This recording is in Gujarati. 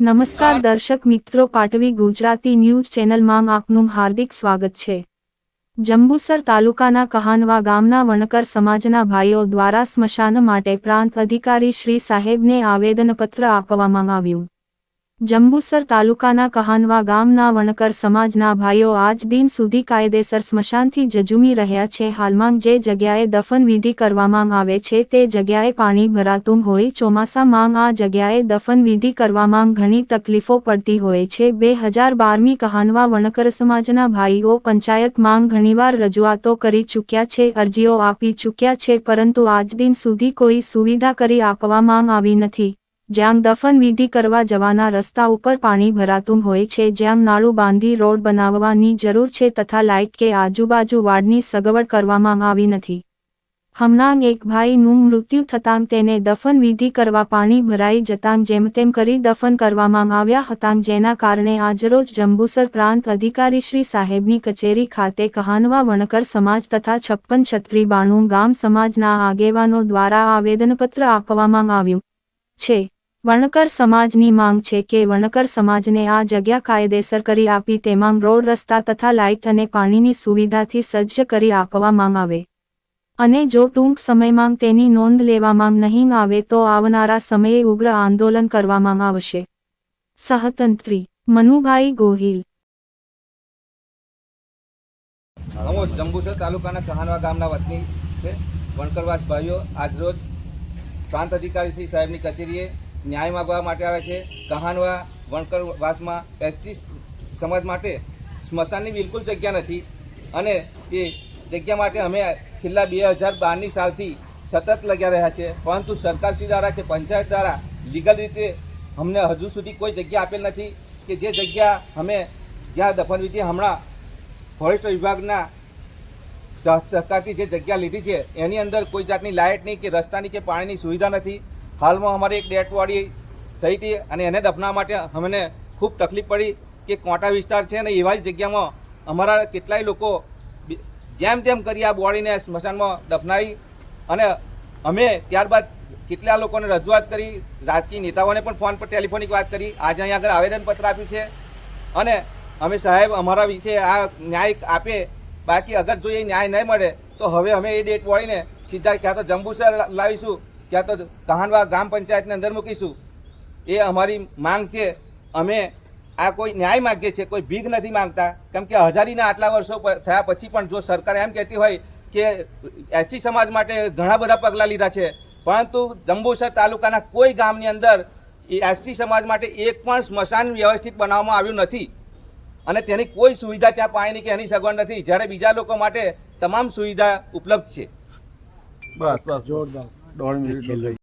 નમસ્કાર દર્શક મિત્રો, પાટવી ગુજરાતી ન્યૂઝ ચેનલમાં આપનું હાર્દિક સ્વાગત છે. જંબુસર તાલુકાના કહાનવા ગામના વણકર સમાજના ભાઈઓ દ્વારા સ્મશાન માટે પ્રાંત અધિકારી શ્રી સાહેબને આવેદનપત્ર આપવામાં આવ્યું. જંબુસર તાલુકાના કહાનવા ગામના વણકર સમાજના ભાઈઓ આજ દિન સુધી કાયદેસર સ્મશાનથી જજુમી રહ્યા છે. હાલમાં જે જગ્યાએ દફનવિધિ કરવામાં આવે છે તે જગ્યાએ પાણી ભરાતું હોય, ચોમાસામાં આ જગ્યાએ દફનવિધિ કરવામાં ઘણી તકલીફો પડતી હોય છે. બે હજાર બારમી કહાનવા વણકર સમાજના ભાઈઓ પંચાયતમાં ઘણીવાર રજૂઆતો કરી ચૂક્યા છે, અરજીઓ આપી ચૂક્યા છે, પરંતુ આજ દિન સુધી કોઈ સુવિધા કરી આપવામાં આવી નથી. જ્યાં દફન વિધિ કરવા જવાના રસ્તા ઉપર પાણી ભરાતું હોય છે, જ્યાં નાળું બાંધી રોડ બનાવવાની જરૂર છે તથા લાઇટ કે આજુબાજુ વાડની સગવડ કરવામાં આવી નથી. હમણાં એક ભાઈનું મૃત્યુ થતાં તેને દફન વિધિ કરવા પાણી ભરાઈ જતાં જેમ તેમ કરી દફન કરવામાં આવ્યા હતા, જેના કારણે આજરોજ જંબુસર પ્રાંત અધિકારી શ્રી સાહેબની કચેરી ખાતે કહાનવા વણકર સમાજ તથા છપ્પન છત્રી બાણું ગામ સમાજના આગેવાનો દ્વારા આવેદનપત્ર આપવામાં આવ્યું છે. વણકર સમાજની માંગ છે કે વણકર સમાજને આ જગ્યા કાયદેસર કરી આપી તેમાં રોડ, રસ્તા તથા લાઇટ અને પાણીની સુવિધાથી સજ્જ કરી આપવામાં આવે. અને જો ટૂંક સમયમાં તેની નોંધ લેવામાં નહીં આવે તો આવનારા સમયે ઉગ્ર આંદોલન કરવામાં આવશે. સહતંત્રી, મનુભાઈ ગોહિલ. જંબુસર તાલુકાના કહાનવા ગામના વતની છે. વણકરવાસ ભાઈઓ, આજરોજ પ્રાંત અધિકારી શ્રી સાહેબની કચેરીએ ન્યાય માગવા માટે આવે છે. કહાનવા વણકરવાસમાં એસસી સમાજ માટે સ્મશાનની બિલકુલ જગ્યા નથી. અને તે જગ્યા માટે અમે છેલ્લા બે હજાર બારની સાલથી સતત લગ્યા રહ્યા છે. પરંતુ સરકારશ્રી દ્વારા કે પંચાયત દ્વારા લીગલ રીતે અમને હજુ સુધી કોઈ જગ્યા આપેલ નથી કે જે જગ્યા અમે જ્યાં દફનવિધિ હમણાં ફોરેસ્ટ વિભાગના સહ- સહકારથી જે જગ્યા લીધી છે, એની અંદર કોઈ જાતની લાઇટની કે રસ્તાની કે પાણીની સુવિધા નથી. હાલમાં અમારી એક ડેટવાળી થઈ હતી અને એને દફના માટે અમને ખૂબ તકલીફ પડી કે કોટા વિસ્તાર છે અને એવા જ જગ્યામાં અમારા કેટલાય લોકો જેમ તેમ કરી આ બોડીને સ્મશાનમાં દફનાવી અને અમે ત્યારબાદ કેટલા લોકોને રજૂઆત કરી, રાજકીય નેતાઓને પણ ફોન પર ટેલિફોનિક વાત કરી, આજે અહીંયા આગળ આવેદનપત્ર આપ્યું છે અને અમે સાહેબ અમારા વિશે આ ન્યાય આપે, બાકી અગર જો એ ન્યાય નહીં મળે તો હવે અમે એ ડેટ વળીને સીધા ક્યાં તો જંબુસર લાવીશું. ક્યાં તો કહાનવા ગ્રામ પંચાયતની અંદર મૂકીશું. એ અમારી માંગ છે. અમે આ કોઈ ન્યાય માગીએ છીએ, કોઈ ભીખ નથી માંગતા. કેમ કે હજારીના આટલા વર્ષો થયા પછી પણ જો સરકાર એમ કહેતી હોય કે એસી સમાજ માટે ઘણા બધા પગલાં લીધા છે, પરંતુ જંબુસર તાલુકાના કોઈ ગામની અંદર એસસી સમાજ માટે એક પણ સ્મશાન વ્યવસ્થિત બનાવવામાં આવ્યું નથી. અને તેની કોઈ સુવિધા ત્યાં પાણીની કે એની સગવડ નથી. જ્યારે બીજા લોકો માટે તમામ સુવિધા ઉપલબ્ધ છે. બસ બસ, જોરદાર. દોઢ મિનિટ